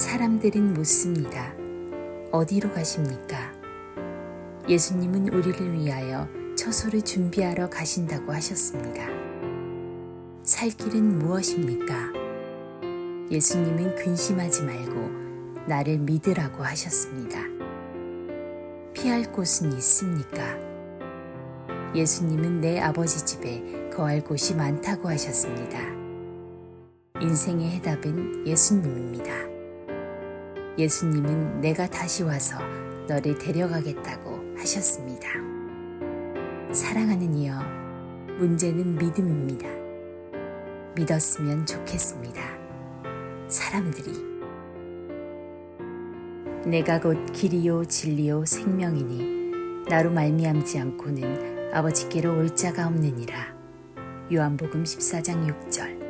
사람들은 묻습니다. 어디로 가십니까? 예수님은 우리를 위하여 처소를 준비하러 가신다고 하셨습니다. 살 길은 무엇입니까? 예수님은 근심하지 말고 나를 믿으라고 하셨습니다. 피할 곳은 있습니까? 예수님은 내 아버지 집에 거할 곳이 많다고 하셨습니다. 인생의 해답은 예수님입니다. 예수님은 내가 다시 와서 너를 데려가겠다고 하셨습니다. 사랑하는 이여, 문제는 믿음입니다. 믿었으면 좋겠습니다. 사람들이 내가 곧 길이요 진리요 생명이니 나로 말미암지 않고는 아버지께로 올 자가 없느니라. 요한복음 14장 6절